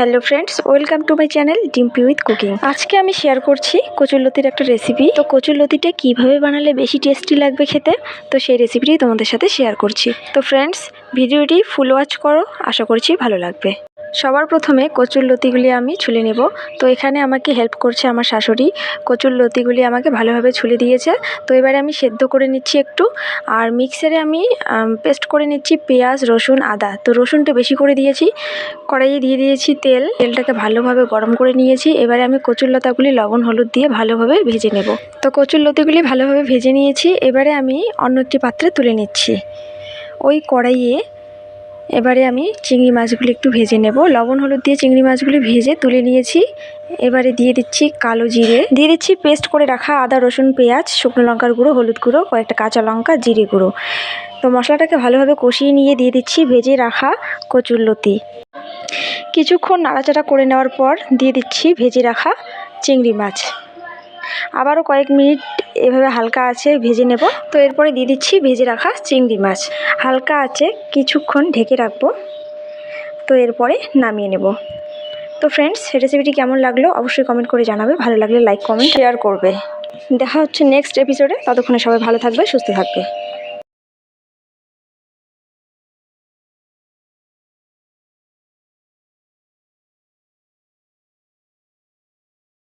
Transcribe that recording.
Hello friends, welcome to my channel Dimpy with cooking. আজকে আমি share করছি কচুরলতির একটা রেসিপি। তো কচুরলতিটা কীভাবে বানালে বেশি টেস্টি লাগবে খেতে? তো সেই রেসিপিটি তোমাদের সাথে শেয়ার করছি। তো ফ্রেন্ডস, ভিডিওটি ফুল ওয়াচ করো, আশা করছি ভালো লাগবে। সবার প্রথমে কচুর লতিগুলি আমি ছুলে নেব। তো এখানে আমাকে হেল্প করছে আমার শাশুড়ি। কচুর লতিগুলি আমাকে ভালোভাবে ছুলে দিয়েছে। তো এবারে আমি সেদ্ধ করে নিচ্ছি একটু। আর মিক্সারে আমি পেস্ট করে নিচ্ছি পেঁয়াজ, রসুন, আদা। তো রসুনটা বেশি করে দিয়েছি। কড়াইয়ে দিয়ে দিয়েছি তেল। তেলটাকে ভালোভাবে গরম করে নিয়েছি। এবারে আমি কচুর লতাগুলি লবণ, হলুদ দিয়ে ভালোভাবে ভেজে নেব। তো কচুর লতিগুলি ভালোভাবে ভেজে নিয়েছি। এবারে আমি অন্য একটি পাত্রে তুলে নিচ্ছি। ওই কড়াইয়ে এবারে আমি চিংড়ি মাছগুলি একটু ভেজে নেব। লবণ, হলুদ দিয়ে চিংড়ি মাছগুলি ভেজে তুলে নিয়েছি। এবারে দিয়ে দিচ্ছি কালো জিরে। দিয়ে দিচ্ছি পেস্ট করে রাখা আদা, রসুন, পেঁয়াজ, শুকনো লঙ্কার গুঁড়ো, হলুদ গুঁড়ো, কয়েকটা কাঁচা লঙ্কা, জিরে গুঁড়ো। তো মশলাটাকে ভালোভাবে কষিয়ে নিয়ে দিয়ে দিচ্ছি ভেজে রাখা কচুরলতি। কিছুক্ষণ নাড়াচাড়া করে নেওয়ার পর দিয়ে দিচ্ছি ভেজে রাখা চিংড়ি মাছ। আবারও কয়েক মিনিট এভাবে হালকা আছে, ভেজে নেব। তো এরপরে দিয়ে দিচ্ছি ভেজে রাখা চিংড়ি মাছ। হালকা আছে, কিছুক্ষণ ঢেকে রাখব। তো এরপরে নামিয়ে নেব। তো ফ্রেন্ডস রেসিপিটি কেমন লাগল অবশ্যই কমেন্ট করে জানাবে। ভালো লাগলে লাইক কমেন্ট শেয়ার করবে। দেখা হচ্ছে নেক্সট এপিসোডে ততক্ষণে সবাই ভালো থাকবে, সুস্থ থাকবে।